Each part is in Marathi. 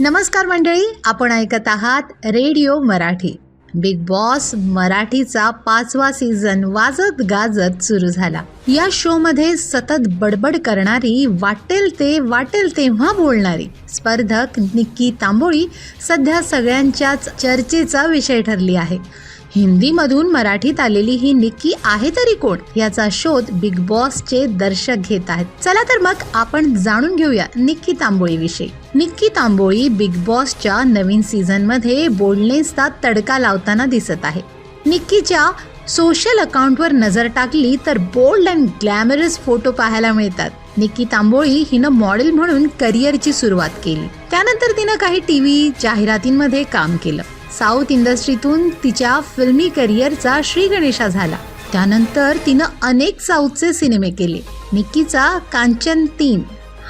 नमस्कार मंडळी आपण ऐकत आहात रेडिओ मराठी. बिग बॉस मराठीचा पाचवा सीझन वाजत गाजत सुरू झाला. या शो मध्ये सतत बडबड करणारी वाटेल ते वाटेल तेव्हा बोलणारी स्पर्धक निक्की तांबोळी सध्या सगळ्यांच्याच चर्चेचा विषय ठरली आहे. हिंदीमधून मराठीत आलेली ही निक्की आहे तरी कोण? याचा शोध बिग बॉसचे दर्शक घेत आहेत. चला तर मग आपण जाणून घेऊया निक्की तांबोळी विषयी निक्की तांबोळी बिग बॉसच्या नवीन सीझनमध्ये बोलणेसचा तडका लावताना दिसत आहे. निक्कीच्या सोशल अकाउंटवर नजर टाकली तर बोल्ड अँड ग्लॅमरस फोटो पाहायला मिळतात. निक्की तांबोळी हिनं मॉडेल म्हणून करिअरची सुरुवात केली. त्यानंतर तिनं काही टीव्ही जाहिरातींमध्ये काम केलं. साऊथ इंडस्ट्रीतून तिच्या फिल्मी करिअरचा श्रीगणेशा झाला. त्यानंतर तिनं अनेक साऊथचे सिनेमे केले. निक्कीचा कांचन तीन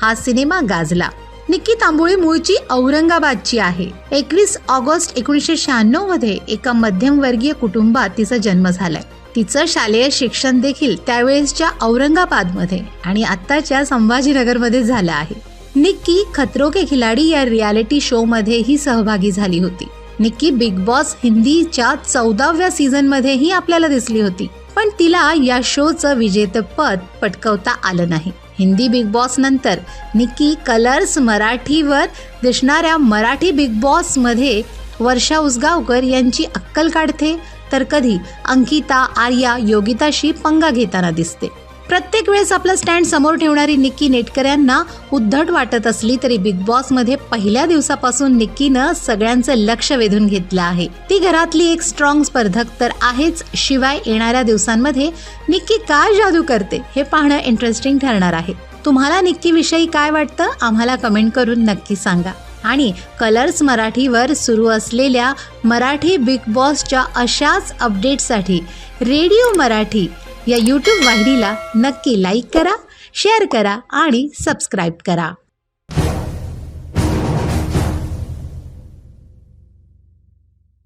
हा सिनेमा गाजला. निक्की तांबोळी मूळची औरंगाबादची आहे. एकवीस ऑगस्ट एकोणीसशे शहाण्णवमध्ये एका मध्यमवर्गीय कुटुंबात तिचा जन्म झालाय. तिचं शालेय शिक्षण देखील त्यावेळेसच्या औरंगाबादमध्ये आणि आत्ताच्या संभाजीनगरमध्ये झालं आहे. निक्की खतरो के खिलाडी या रियालिटी शो मध्येही सहभागी झाली होती. निक्की बिग बॉस हिंदीच्या चौदाव्या सीझन मध्येही आपल्याला दिसली होती. पण तिला या शोचं विजेतेपद पटकवता आलं नाही. हिंदी बिग बॉस नंतर निक्की कलर्स मराठीवर दिसणाऱ्या मराठी बिग बॉसमध्ये वर्षा उसगावकर यांची अक्कल काढते तर कधी अंकिता आर्या योगिताशी पंगा घेताना दिसते. प्रत्येक वेळेस आपलं स्टँड समोर ठेवणारी निक्की नेटकऱ्यांना उद्धट वाटत असली तरी बिग बॉसमध्ये पहिल्या दिवसापासून निक्कीनं सगळ्यांचं लक्ष वेधून घेतलं आहे. ती घरातली एक स्ट्रॉंग स्पर्धक तर आहेच शिवाय येणाऱ्या दिवसांमध्ये निक्की काय जादू करते हे पाहणं इंटरेस्टिंग ठरणार आहे. तुम्हाला निक्की विषयी काय वाटतं? आम्हाला कमेंट करून नक्की सांगा. आणि कलर्स मराठीवर सुरू असलेल्या मराठी बिग बॉसच्या अशाच अपडेटसाठी रेडिओ मराठी या यूट्यूब वाहिनीला नक्की लाईक करा शेअर करा आणि सबस्क्राईब करा.